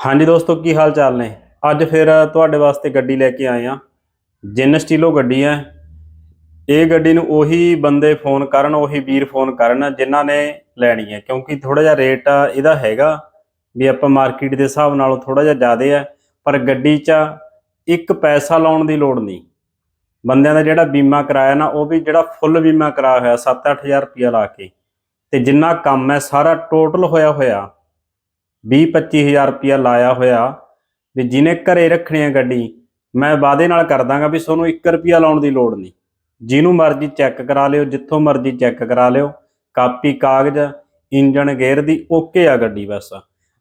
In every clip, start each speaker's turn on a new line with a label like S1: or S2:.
S1: ਹਾਂਜੀ ਦੋਸਤੋ, ਕੀ ਹਾਲ ਚਾਲ ਨੇ? ਅੱਜ ਫਿਰ ਤੁਹਾਡੇ ਵਾਸਤੇ ਗੱਡੀ ਲੈ ਕੇ ਆਏ ਆ ਜਿੰਨ ਸਟੀਲੋ ਗੱਡੀ ਹੈ। ਇਹ ਗੱਡੀ ਨੂੰ ਉਹੀ ਬੰਦੇ ਫੋਨ ਕਰਨ, ਉਹੀ ਵੀਰ ਫੋਨ ਕਰਨ ਜਿਨ੍ਹਾਂ ਨੇ ਲੈਣੀ ਹੈ। ਕਿਉਂਕਿ ਥੋੜਾ ਜਿਹਾ ਰੇਟ ਇਹਦਾ ਹੈਗਾ ਵੀ ਆਪਾਂ ਮਾਰਕੀਟ ਦੇ ਹਿਸਾਬ ਨਾਲੋਂ ਥੋੜਾ ਜਿਹਾ ਜ਼ਿਆਦਾ ਹੈ, ਪਰ ਗੱਡੀ 'ਚ ਇੱਕ ਪੈਸਾ ਲਾਉਣ ਦੀ ਲੋੜ ਨਹੀਂ। ਬੰਦਿਆਂ ਦਾ ਜਿਹੜਾ ਬੀਮਾ ਕਰਾਇਆ ਨਾ, ਉਹ ਵੀ ਜਿਹੜਾ ਫੁੱਲ ਬੀਮਾ ਕਰਾਇਆ ਹੋਇਆ 7-8000 ਰੁਪਇਆ ਲਾ ਕੇ। ਤੇ ਜਿੰਨਾ ਕੰਮ ਹੈ, ਸਾਰਾ ਟੋਟਲ ਹੋਇਆ ਹੋਇਆ 20-25000 ਰੁਪਇਆ ਲਾਇਆ ਹੋਇਆ ਵੀ ਜਿਹਨੇ ਘਰੇ ਰੱਖਣੀ ਆ ਗੱਡੀ ਮੈਂ ਵਾਅਦੇ ਨਾਲ ਕਰ ਦਾਂਗਾ ਵੀ ਤੁਹਾਨੂੰ 1 ਰੁਪਿਆ ਲਾਉਣ ਦੀ ਲੋੜ ਨਹੀਂ। ਜਿਹਨੂੰ ਮਰਜ਼ੀ ਚੈੱਕ ਕਰਾ ਲਿਓ, ਜਿੱਥੋਂ ਮਰਜ਼ੀ ਚੈੱਕ ਕਰਾ ਲਿਓ, ਕਾਪੀ, ਕਾਗਜ਼ ਇੰਜਨ ਗੇਅਰ ਦੀ ਓਕੇ ਆ ਗੱਡੀ ਬਸ।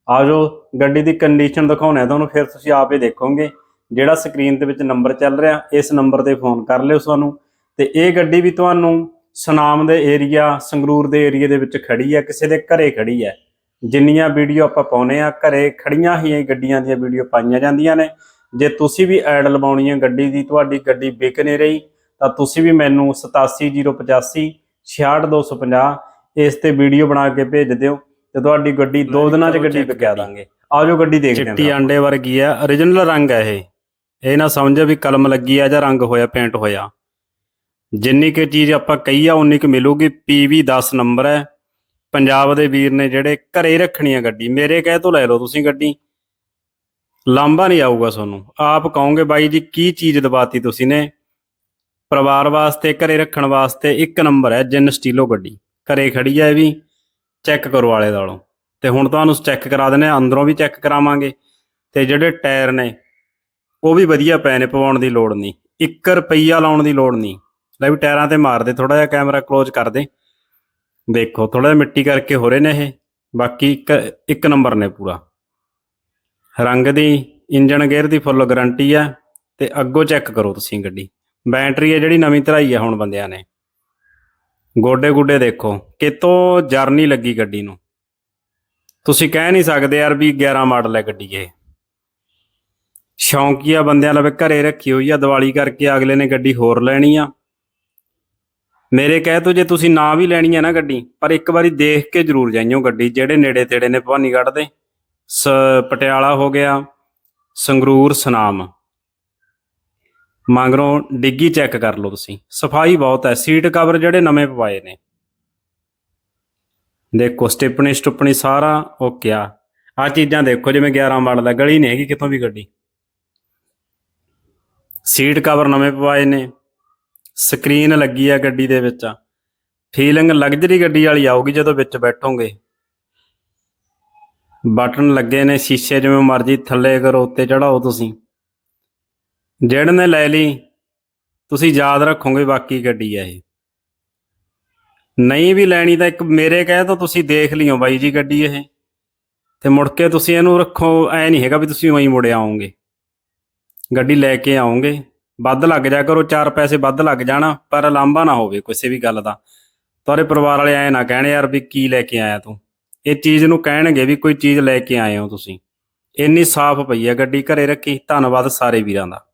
S1: ਆਜੋ, ਗੱਡੀ ਦੀ ਕੰਡੀਸ਼ਨ ਦਿਖਾਉਣਾ ਤੁਹਾਨੂੰ, ਫਿਰ ਤੁਸੀਂ ਆਪੇ ਦੇਖੋਗੇ। ਜਿਹੜਾ ਸਕਰੀਨ ਦੇ ਵਿੱਚ ਨੰਬਰ ਚੱਲ ਰਿਹਾ, ਇਸ ਨੰਬਰ ਤੇ ਫੋਨ ਕਰ ਲਿਓ ਸਾਨੂੰ। ਤੇ ਇਹ ਗੱਡੀ ਵੀ ਤੁਹਾਨੂੰ ਸੁਨਾਮ ਦੇ ਏਰੀਆ ਸੰਗਰੂਰ ਦੇ ਏਰੀਆ ਦੇ ਵਿੱਚ ਖੜੀ ਹੈ ਕਿਸੇ ਦੇ ਘਰੇ ਖੜੀ ਹੈ ਜਿੰਨੀਆਂ ਵੀਡੀਓ ਆਪਾਂ ਪਾਉਨੇ ਆ ਘਰੇ ਖੜੀਆਂ ਹੀ ਗੱਡੀਆਂ ਦੀਆਂ ਵੀਡੀਓ ਪਾਈਆਂ ਜਾਂਦੀਆਂ ਨੇ। ਜੇ ਤੁਸੀਂ ਵੀ ਐਡ ਲਵਾਉਣੀ ਹੈ ਗੱਡੀ ਦੀ ਤੁਹਾਡੀ ਗੱਡੀ ਵਿਕ ਨਹੀਂ ਰਹੀ ਤਾਂ ਤੁਸੀਂ ਵੀ ਮੈਨੂੰ 87085 66250 ਇਸ ਤੇ ਵੀਡੀਓ ਬਣਾ ਕੇ ਭੇਜ ਦਿਓ ਤੇ ਤੁਹਾਡੀ ਗੱਡੀ ਦੋ ਦਿਨਾਂ 'ਚ ਗੱਡੀ ਵਿਕਾ ਦਾਂਗੇ। ਆਜੋ ਗੱਡੀ ਦੇਖਦੇ ਹਾਂ। ਚਿੱਟੀ ਅੰਡੇ ਵਰਗੀ ਆ origignal ਰੰਗ ਹੈ ਇਹ। ਇਹ ਨਾ ਸਮਝੋ ਵੀ ਕਲਮ ਲੱਗੀ ਆ ਜਾਂ ਰੰਗ ਹੋਇਆ ਪੇਂਟ ਹੋਇਆ। ਜਿੰਨੀ ਕੁ ਚੀਜ਼ ਆਪਾਂ ਕਹੀ ਆ ਉਨੀ ਕੁ ਮਿਲੂਗੀ। PV 10 ਨੰਬਰ ਹੈ। ਪੰਜਾਬ ਦੇ ਵੀਰ ਨੇ ਜਿਹੜੇ ਘਰੇ ਰੱਖਣੀ ਆ ਗੱਡੀ, ਮੇਰੇ ਕਹਿ ਤੋਂ ਲੈ ਲਓ ਤੁਸੀਂ ਗੱਡੀ। ਲਾਂਬਾ ਨਹੀਂ ਆਊਗਾ ਤੁਹਾਨੂੰ। ਆਪ ਕਹੋਗੇ, ਬਾਈ ਜੀ, ਕੀ ਚੀਜ਼ ਦਬਾਤੀ ਤੁਸੀਂ ਨੇ? ਪਰਿਵਾਰ ਵਾਸਤੇ, ਘਰੇ ਰੱਖਣ ਵਾਸਤੇ ਇੱਕ ਨੰਬਰ ਹੈ, ਜਿੰਨ ਸਟੀਲੋ ਗੱਡੀ। ਘਰੇ ਖੜੀ ਹੈ ਵੀ, ਚੈੱਕ ਕਰੋ ਵਾਲੇ ਦਾਲੋਂ ਤੇ ਹੁਣ ਤੁਹਾਨੂੰ ਚੈੱਕ ਕਰਾ ਦਿੰਦੇ ਆ ਅੰਦਰੋਂ ਵੀ ਚੈੱਕ ਕਰਾਵਾਂਗੇ। ਤੇ ਜਿਹੜੇ ਟਾਇਰ ਨੇ, ਉਹ ਵੀ ਵਧੀਆ ਪਏ ਨੇ, ਪਵਾਉਣ ਦੀ ਲੋੜ ਨਹੀਂ। 1 ਰੁਪਈਆ ਲਾਉਣ ਦੀ ਲੋੜ ਨਹੀਂ। ਲੈ ਵੀ ਟਾਇਰਾਂ ਤੇ ਮਾਰ ਦੇ ਥੋੜਾ ਜਿਹਾ ਕੈਮਰਾ ক্লোਜ਼ ਕਰ ਦੇ। ਦੇਖੋ ਥੋੜਾ ਜਿਹਾ ਮਿੱਟੀ ਕਰਕੇ ਹੋ ਰਹੇ ਨੇ ਇਹ। ਬਾਕੀ ਇੱਕ ਇੱਕ ਨੰਬਰ ਨੇ ਪੂਰਾ। ਰੰਗ ਦੀ ਇੰਜਨ ਗੇਅਰ ਦੀ ਫੁੱਲ ਗਾਰੰਟੀ ਹੈ ਤੇ ਅੱਗੋਂ ਚੈੱਕ ਕਰੋ ਤੁਸੀਂ ਗੱਡੀ। ਬੈਟਰੀ ਹੈ ਜਿਹੜੀ ਨਵੀਂ ਧਰਾਈ ਹੈ ਹੁਣ ਬੰਦਿਆਂ ਨੇ। ਗੋਡੇ ਗੁੱਡੇ ਦੇਖੋ, ਕਿਤੋਂ ਜਰਨੀ ਲੱਗੀ ਗੱਡੀ ਨੂੰ। ਤੁਸੀਂ ਕਹਿ ਨਹੀਂ ਸਕਦੇ ਯਾਰ ਵੀ 11 ਮਾਡਲ ਹੈ ਗੱਡੀ ਇਹ। ਸ਼ੌਂਕੀਆ ਬੰਦਿਆਂ ਲਵੇ ਘਰੇ ਰੱਖੀ ਹੋਈ ਆ, ਦੀਵਾਲੀ ਕਰਕੇ ਅਗਲੇ ਨੇ ਗੱਡੀ ਹੋਰ ਲੈਣੀ ਆ। ਮੇਰੇ ਕਹਿ ਤੋ ਜੇ ਤੁਸੀਂ ਨਾ ਵੀ ਲੈਣੀ ਹੈ ਨਾ ਗੱਡੀ, ਪਰ ਇੱਕ ਵਾਰੀ ਦੇਖ ਕੇ ਜ਼ਰੂਰ ਜਾਈਓ ਗੱਡੀ, ਜਿਹੜੇ ਨੇੜੇ ਤੇੜੇ ਨੇ ਭਵਾਨੀਗੜ੍ਹ ਦੇ। ਸ, ਪਟਿਆਲਾ ਹੋ ਗਿਆ, ਸੰਗਰੂਰ ਸਨਾਮ। ਮਗਰੋਂ ਡਿੱਗੀ ਚੈੱਕ ਕਰ ਲਓ ਤੁਸੀਂ। ਸਫ਼ਾਈ ਬਹੁਤ ਹੈ, ਸੀਟ ਕਵਰ ਜਿਹੜੇ ਨਵੇਂ ਪਵਾਏ ਨੇ। ਦੇਖੋ, ਸਟਿਪਣੀ ਸਟੁਪਣੀ ਸਾਰਾ ਓਕੇ ਆ। ਆ ਚੀਜ਼ਾਂ ਦੇਖੋ, ਜਿਵੇਂ 11 ਮਾਡਲ ਦਾ, ਗਲੀ ਨਹੀਂ ਹੈਗੀ ਕਿੱਥੋਂ ਵੀ ਗੱਡੀ। ਸੀਟ ਕਵਰ ਨਵੇਂ ਪਵਾਏ ਨੇ। ਸਕਰੀਨ ਲੱਗੀ ਆ ਗੱਡੀ ਦੇ ਵਿੱਚ। ਫੀਲਿੰਗ ਲਗਜ਼ਰੀ ਗੱਡੀ ਵਾਲੀ ਆਊਗੀ ਜਦੋਂ ਵਿੱਚ ਬੈਠੋਗੇ। ਬਟਨ ਲੱਗੇ ਨੇ ਸ਼ੀਸ਼ੇ ਜਿਵੇਂ ਮਰਜ਼ੀ ਥੱਲੇ ਕਰੋ, ਉੱਤੇ ਚੜਾਓ ਤੁਸੀਂ। ਜਿਹੜੇ ਨੇ ਲੈ ਲਈ, ਤੁਸੀਂ ਯਾਦ ਰੱਖੋਗੇ ਬਾਕੀ ਗੱਡੀ ਆ ਇਹ। ਨਹੀਂ ਵੀ ਲੈਣੀ ਤਾਂ ਇੱਕ ਮੇਰੇ ਕਹੇ ਤਾਂ ਤੁਸੀਂ ਦੇਖ ਲਿਓ ਬਾਈ ਜੀ ਗੱਡੀ ਇਹ। ਤੇ ਮੁੜ ਕੇ ਤੁਸੀਂ ਇਹਨੂੰ ਰੱਖੋ, ਐ ਨਹੀਂ ਹੈਗਾ ਵੀ ਤੁਸੀਂ ਉਹੀ ਮੁੜ ਆਓਗੇ। ਗੱਡੀ ਲੈ ਕੇ ਆਓਗੇ। ਵੱਧ ਲੱਗ ਜਾ ਕਰੋ, ਚਾਰ ਪੈਸੇ ਵੱਧ ਲੱਗ ਜਾਣਾ, ਪਰ ਲਾਂਭਾ ਨਾ ਹੋਵੇ ਕਿਸੇ ਵੀ ਗੱਲ ਦਾ। ਤੁਹਾਡੇ ਪਰਿਵਾਰ ਵਾਲੇ ਐ ਨਾ ਕਹਿਣ ਯਾਰ ਵੀ ਕੀ ਲੈ ਕੇ ਆਇਆ ਤੂੰ। ਇਹ ਚੀਜ਼ ਨੂੰ ਕਹਿਣਗੇ ਵੀ ਕੋਈ ਚੀਜ਼ ਲੈ ਕੇ ਆਏ ਹੋ ਤੁਸੀਂ। ਇੰਨੀ ਸਾਫ਼ ਪਈ ਹੈ ਗੱਡੀ, ਘਰੇ ਰੱਖੀ, ਧੰਨਵਾਦ ਸਾਰੇ ਵੀਰਾਂ ਦਾ।